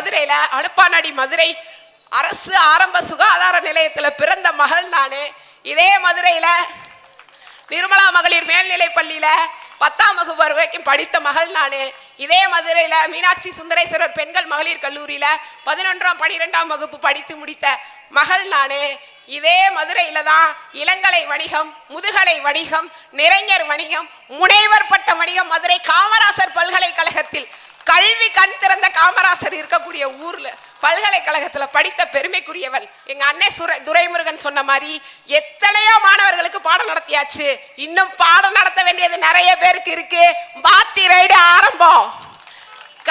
மதுரையில அனுப்பானடி மதுரை அரசு ஆரம்ப சுகாதார நிலையத்தில் பிறந்த மகள் நானு. இதே மதுரையில நிர்மலா மகளிர் மேல்நிலை பள்ளியில் பத்தாம் வகுப்பு வரைக்கும் படித்த மகள் நானு. இதே மதுரையில மீனாட்சி சுந்தரேஸ்வரர் பெண்கள் மகளிர் கல்லூரியில பதினொன்றாம் பனிரெண்டாம் வகுப்பு படித்து முடித்த மகள் நானு. இதே மதுரையில தான் இளங்கலை வணிகம் முதுகலை வணிகம் நிறைஞர் வணிகம் முனைவர் பட்ட வணிகம் மதுரை காமராசர் பல்கலைக்கழகத்தில் கல்வி கண் திறந்த காமராசர் இருக்கக்கூடிய ஊர்ல பல்கலைக்கழகத்துல படித்த பெருமைக்குரியவள். எங்க அண்ணன் சுர துரைமுருகன் சொன்ன மாதிரி எத்தனையோ மாணவர்களுக்கு பாடம் நடத்தியாச்சு. இன்னும் பாடம் நடத்த வேண்டியது நிறைய பேருக்கு இருக்கு. பாத்தி ரைடு ஆரம்பம்.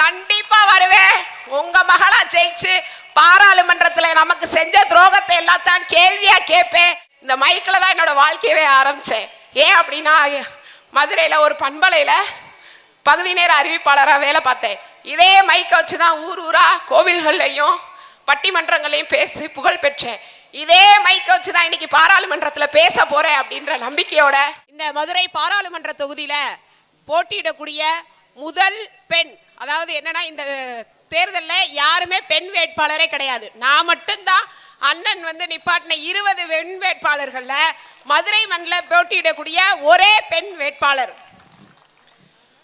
கண்டிப்பா வருவேன். உங்க மகளா ஜெயிச்சு பாராளுமன்றத்துல நமக்கு செஞ்ச துரோகத்தை எல்லாம் தான் கேள்வியா கேட்பேன். இந்த மைக்கில் தான் என்னோட வாழ்க்கையவே ஆரம்பிச்சேன். ஏன் அப்படின்னா மதுரையில ஒரு பண்பலையில பகுதி நேர அறிவிப்பாளராக வேலை பார்த்தேன். இதே மைக்கை வச்சு தான் ஊர் ஊரா கோவில்கள்லையும் பட்டிமன்றங்களையும் பேசி புகழ் பெற்றேன். இதே மைக்கை வச்சு தான் இன்னைக்கு பாராளுமன்றத்தில் பேச போகிறேன் அப்படின்ற நம்பிக்கையோட இந்த மதுரை பாராளுமன்ற தொகுதியில் போட்டியிடக்கூடிய முதல் பெண் அதாவது என்னன்னா இந்த தேர்தலில் யாருமே பெண் வேட்பாளரே கிடையாது. நான் மட்டும்தான் அண்ணன் வந்து நிப்பாட்டின இருபது பெண் வேட்பாளர்களில் மதுரை மண்ணில் போட்டியிடக்கூடிய ஒரே பெண் வேட்பாளர்.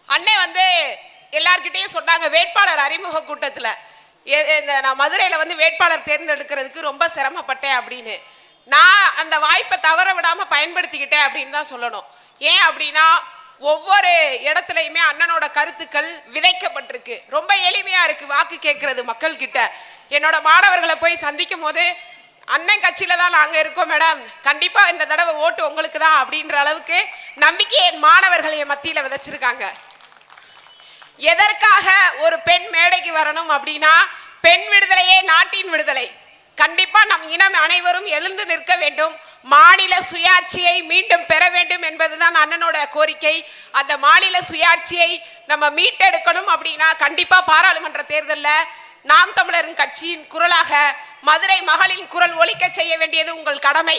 அண்ணே வந்து எல்லார்கிட்டையும் சொன்னாங்க வேட்பாளர் அறிமுக கூட்டத்தில். எ- இந்த நான் மதுரையில் வந்து வேட்பாளர் தேர்ந்தெடுக்கிறதுக்கு ரொம்ப சிரமப்பட்டேன் அப்படின்னு. நான் அந்த வாய்ப்பை தவற விடாமல் பயன்படுத்திக்கிட்டேன் அப்படின்னு தான் சொல்லணும். ஏன் அப்படின்னா ஒவ்வொரு இடத்துலையுமே அண்ணனோட கருத்துக்கள் விதைக்கப்பட்டிருக்கு. ரொம்ப எளிமையாக இருக்குது வாக்கு கேட்குறது மக்கள் கிட்ட என்னோட மாணவர்களை போய் சந்திக்கும் போது அண்ணன் கட்சியில் தான் நாங்கள் இருக்கோம் மேடம். கண்டிப்பாக இந்த தடவை ஓட்டு உங்களுக்கு தான் அப்படின்ற அளவுக்கு நம்பிக்கை என் மாணவர்கள் என் மத்தியில் விதைச்சிருக்காங்க. எதற்காக ஒரு பெண் மேடைக்கு வரணும் அப்படின்னா பெண் விடுதலையே நாட்டின் விடுதலை. கண்டிப்பா நம் இனம் அனைவரும் எழுந்து நிற்க வேண்டும். மாநில சுயாட்சியை மீண்டும் பெற வேண்டும் என்பதுதான் அண்ணனோட கோரிக்கை. அந்த மாநில சுயாட்சியை நம்ம மீட்டெடுக்கணும் அப்படின்னா கண்டிப்பா பாராளுமன்ற தேர்தலில் நாம் தமிழரின் கட்சியின் குரலாக மதுரை மகளின் குரல் ஒழிக்க செய்ய வேண்டியது உங்கள் கடமை.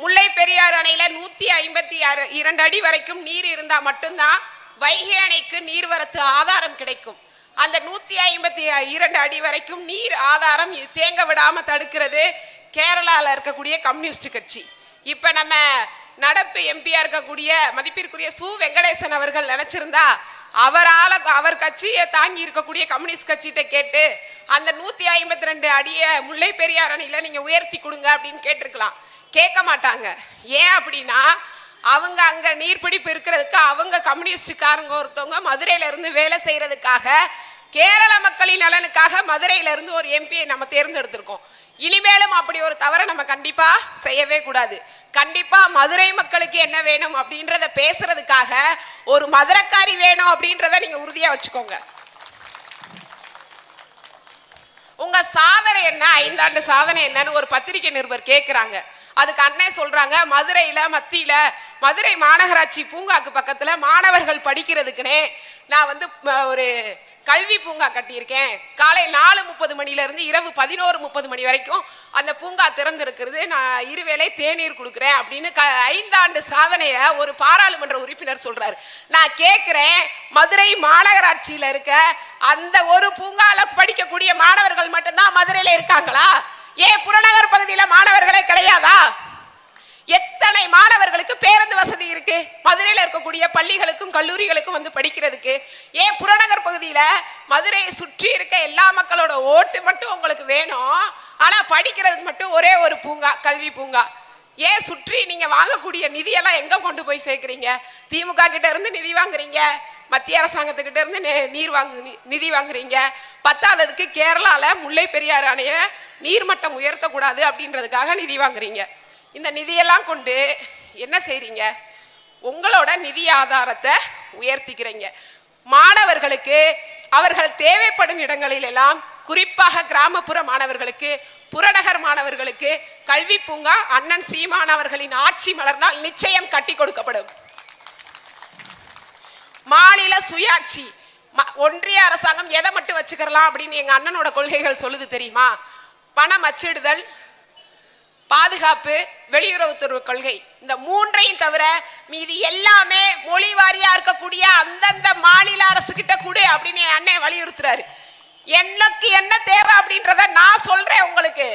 முல்லை பெரியாறு அணையில நூத்தி ஐம்பத்தி ஆறு இரண்டு அடி வரைக்கும் நீர் இருந்தா மட்டும்தான் வைகை அணைக்கு நீர்வரத்து ஆதாரம் கிடைக்கும். அந்த நூத்தி ஐம்பத்தி இரண்டு அடி வரைக்கும் நீர் ஆதாரம் தேங்க விடாம தடுக்கிறது கேரளாவில் இருக்கக்கூடிய கம்யூனிஸ்ட் கட்சி. இப்ப நம்ம நடப்பு எம்பியா இருக்கக்கூடிய மதிப்பிற்குரிய சு. வெங்கடேசன் அவர்கள் நினைச்சிருந்தா அவரால் அவர் கட்சியை தாங்கி இருக்கக்கூடிய கம்யூனிஸ்ட் கட்சிகிட்ட கேட்டு அந்த நூத்தி ஐம்பத்தி ரெண்டு அடியை முல்லை பெரியார் அணையில நீங்க உயர்த்தி கொடுங்க அப்படின்னு கேட்டிருக்கலாம். கேட்க மாட்டாங்க. ஏன் அப்படின்னா அவங்க அங்க நீர்பிடிப்பு இருக்கிறதுக்கு அவங்க கம்யூனிஸ்டுக்காரங்க ஒருத்தவங்க மதுரையில இருந்து வேலை செய்யறதுக்காக கேரள மக்களின் நலனுக்காக மதுரையில இருந்து ஒரு எம்பியை நம்ம தேர்ந்தெடுத்திருக்கோம். இனிமேலும் அப்படி ஒரு தவறை நம்ம கண்டிப்பா செய்யவே கூடாது. கண்டிப்பா மதுரை மக்களுக்கு என்ன வேணும் அப்படின்றத பேசுறதுக்காக ஒரு மதுரக்காரி வேணும் அப்படின்றத நீங்க உறுதியா வச்சுக்கோங்க. உங்க சாதனை என்ன? ஐந்தாண்டு சாதனை என்னன்னு ஒரு பத்திரிகை நிருபர் கேட்குறாங்க அதுக்கு அண்ணே சொல்றாங்க மதுரையில மத்தியில மதுரை மாநகராட்சி பூங்காக்கு பக்கத்துல மாணவர்கள் படிக்கிறதுக்குனே நான் வந்து ஒரு கல்வி பூங்கா கட்டியிருக்கேன். காலை நாலு முப்பது மணிலேருந்து இரவு பதினோரு முப்பது மணி வரைக்கும் அந்த பூங்கா திறந்திருக்கிறது. நான் இருவேளை தேநீர் கொடுக்குறேன் அப்படின்னு க ஐந்தாண்டு சாதனையை ஒரு பாராளுமன்ற உறுப்பினர் சொல்கிறார் நான் கேட்குறேன் மதுரை மாநகராட்சியில் இருக்க அந்த ஒரு பூங்காவில் படிக்கக்கூடிய மாணவர்கள் மட்டும்தான் மதுரையில் இருக்காங்களா? ஏன் புறநகர் பகுதியில் மாணவர்களே கிடையாதா? எத்தனை மாணவர்களுக்கு பேருந்து வசதி இருக்கு? மதுரையில் இருக்கக்கூடிய பள்ளிகளுக்கும் கல்லூரிகளுக்கும் வந்து படிக்கிறதுக்கு. ஏன் புறநகர் பகுதியில் மதுரையை சுற்றி இருக்க எல்லா மக்களோட ஓட்டு மட்டும் உங்களுக்கு வேணும். ஆனால் படிக்கிறதுக்கு மட்டும் ஒரே ஒரு பூங்கா கல்வி பூங்கா. ஏன் சுற்றி நீங்கள் வாங்கக்கூடிய நிதியெல்லாம் எங்கே கொண்டு போய் சேர்க்குறீங்க? திமுக கிட்ட இருந்து நிதி வாங்குறீங்க. மத்திய அரசாங்கத்துக்கிட்ட இருந்து நீர் வாங்கு நிதி வாங்குறீங்க. பத்தாததுக்கு கேரளாவில் முல்லை பெரியாறு அணையை நீர்மட்டம் உயர்த்தக்கூடாது அப்படின்றதுக்காக நிதி வாங்குறீங்க. இந்த நிதியெல்லாம் கொண்டு என்ன செய்கிறீங்க உங்களோட நிதி ஆதாரத்தை உயர்த்திக்கிறீங்க. மாணவர்களுக்கு அவர்கள் தேவைப்படும் இடங்களிலெல்லாம் குறிப்பாக கிராமப்புற மாணவர்களுக்கு புறநகர் மாணவர்களுக்கு கல்வி பூங்கா அண்ணன் சீமானவர்களின் ஆட்சி மலர்ந்தால் நிச்சயம் கட்டி கொடுக்கப்படும். மாநில சுயாட்சி ம- ஒன்றிய அரசாங்கம் எதை மட்டும் வச்சுக்கிறலாம் அப்படின்னு எங்க அண்ணனோட கொள்கைகள் சொல்லுது தெரியுமா? பணம் அச்சிடுதல் பாதுகாப்பு வெளியுறவுத்துறை கொள்கை. இந்த மூன்றையும் தவிர மீதி எல்லாமே மொழி வாரியா இருக்கக்கூடிய அந்தந்த மாநில அரசு கிட்ட கொடு அப்படின்னு அண்ணன் வலியுறுத்துறாரு. எனக்கு என்ன தேவை அப்படின்றத நான் சொல்றேன் உங்களுக்கு.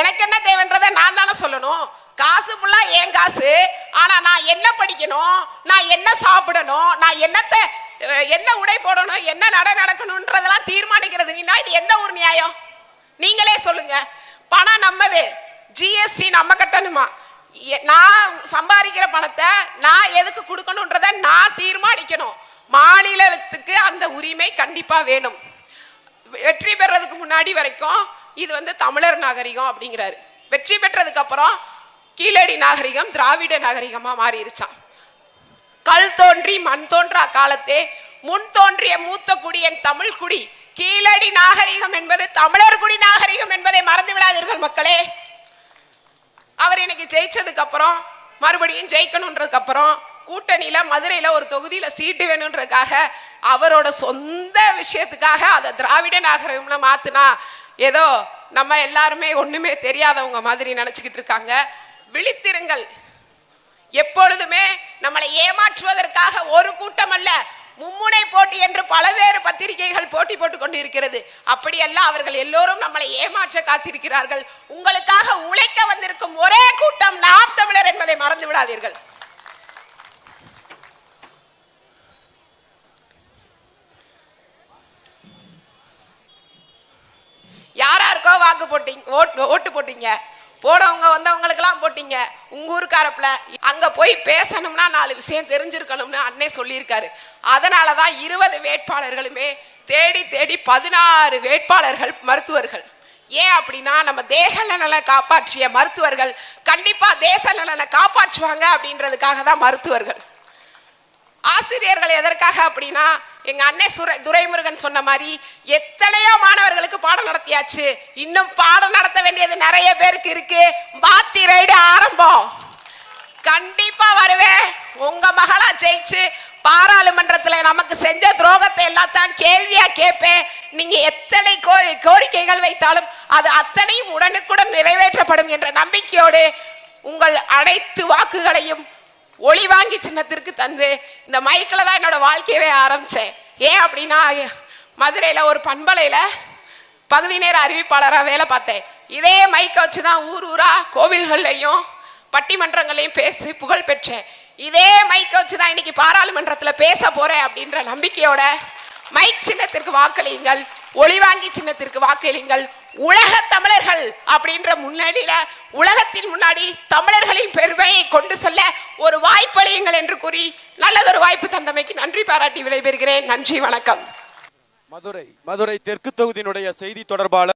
எனக்கு என்ன தேவைன்றத நான் தானே சொல்லணும். காசு ஃபுல்லா என் காசு. ஆனா நான் என்ன படிக்கணும்? நான் என்ன சாப்பிடணும்? நான் என்னத்தை என்ன உடை போடணும்? என்ன நட நடக்கணும்ன்றதெல்லாம் தீர்மானிக்கிறது. நீனா இது எந்த ஒரு நியாயம்? நீங்களே சொல்லுங்க. பணம் நம்மது. ஜிஎஸ்டி நம்ம கட்டணுமா? எ- நான் சம்பாதிக்கிற பணத்தை நான் எதுக்கு கொடுக்கணுன்றத நான் தீர்மானிக்கணும். மாநிலத்துக்கு அந்த உரிமை கண்டிப்பா வேணும். வெற்றி பெறதுக்கு முன்னாடி வரைக்கும் இது வந்து தமிழர் நாகரிகம் அப்படிங்கிறாரு. வெற்றி பெற்றதுக்கு அப்புறம் கீழடி நாகரிகம் திராவிட நாகரிகமா மாறிடுச்சான் கல் தோன்றி மண் தோன்றா காலத்தே முன் தோன்றிய மூத்த குடி என் தமிழ் குடி. கீழடி நாகரிகம் என்பது தமிழர் குடி நாகரிகம் என்பதை மறந்து விடாதீர்கள் மக்களே. அவர் இன்னைக்கு ஜெயிச்சதுக்கு அப்புறம் மறுபடியும் ஜெயிக்கணுன்றதுக்கு அப்புறம் கூட்டணியில மதுரையில ஒரு தொகுதியில சீட்டு வேணுன்றதுக்காக அவரோட சொந்த விஷயத்துக்காக அதை திராவிட நாகரிகம்னு மாத்தினா ஏதோ நம்ம எல்லாருமே ஒண்ணுமே தெரியாதவங்க மாதிரி நினைச்சுக்கிட்டு இருக்காங்க. விழித்திருங்கள். எப்பொழுதுமே நம்மளை ஏமாற்றுவதற்காக ஒரு கூட்டம் அல்ல மும்முனை போட்டி என்று பலவேறு பத்திரிகைகள் போட்டி போட்டுக் கொண்டிருக்கிறது. அப்படியல்ல அவர்கள் எல்லோரும் நம்மளை ஏமாற்ற காத்திருக்கிறார்கள். உங்களுக்காக உழைக்க வந்திருக்கும் ஒரே கூட்டம் நாம் தமிழர் என்பதை மறந்து விடாதீர்கள். யாராருக்கோ வாக்கு போட்டீங்க ஓட்டு ஓட்டு போட்டீங்க? போனவங்க வந்தவங்களுக்கெல்லாம் போட்டீங்க. உங்கள் ஊருக்காரப்பில் அங்கே போய் பேசணும்னா நாலு விஷயம் தெரிஞ்சிருக்கணும்னு அண்ணே சொல்லியிருக்காரு. அதனால தான் இருபது வேட்பாளர்களுமே தேடி தேடி பதினாறு வேட்பாளர்கள் மருத்துவர்கள். ஏன் அப்படின்னா நம்ம தேக நலனை காப்பாற்றிய மருத்துவர்கள் கண்டிப்பாக தேச நலனை காப்பாற்றுவாங்க அப்படின்றதுக்காக தான் மருத்துவர்கள். ஆசிரியர்கள் எதற்காக அப்படின்னா எங்க அண்ணே சுர துரைமுருகன் சொன்ன மாதிரி எத்தனையோ மாணவர்களுக்கு பாடம் நடத்தியாச்சு. இன்னும் பாடம் நடத்த வேண்டியது நிறைய பேருக்கு இருக்கு. பாத்தி ரைடு ஆரம்பம். கண்டிப்பா வருவேன். உங்க மகளா ஜெயிச்சு பாராளுமன்றத்துல நமக்கு செஞ்ச துரோகத்தை எல்லாம் தான் கேள்வியா கேட்பேன். நீங்க எத்தனை கோ- கோரிக்கைகள் வைத்தாலும் அது அத்தனையும் உடனுக்குடன் நிறைவேற்றப்படும் என்ற நம்பிக்கையோடு உங்கள் அனைத்து வாக்குகளையும் ஒளி வாங்கி சின்னத்திற்கு தந்து இந்த மைக்கில் தான் என்னோட வாழ்க்கையவே ஆரம்பித்தேன் ஏன் அப்படின்னா மதுரையில் ஒரு பண்பலையில் பகுதி நேர அறிவிப்பாளராக வேலை பார்த்தேன். இதே மைக்கை வச்சு தான் ஊர் ஊரா கோவில்கள்லையும் பட்டிமன்றங்களையும் பேசி புகழ் பெற்றேன். இதே மைக்கை வச்சு தான் இன்னைக்கு பாராளுமன்றத்தில் பேச போகிறேன் அப்படின்ற நம்பிக்கையோட மைக் சின்னத்திற்கு வாக்களியுங்கள் ஒளிவாங்கி சின்னத்திற்கு வாக்களியுங்கள். உலக தமிழர்கள் அப்படின்ற முன்னணியில உலகத்தின் முன்னாடி தமிழர்களின் பெருமையை கொண்டு சொல்ல ஒரு வாய்ப்பளியுங்கள் என்று கூறி நல்லதொரு வாய்ப்பு தந்தமைக்கு நன்றி பாராட்டி விடைபெறுகிறேன். நன்றி வணக்கம். மதுரை மதுரை தெற்கு தொகுதியினுடைய செய்தி தொடர்பாளர்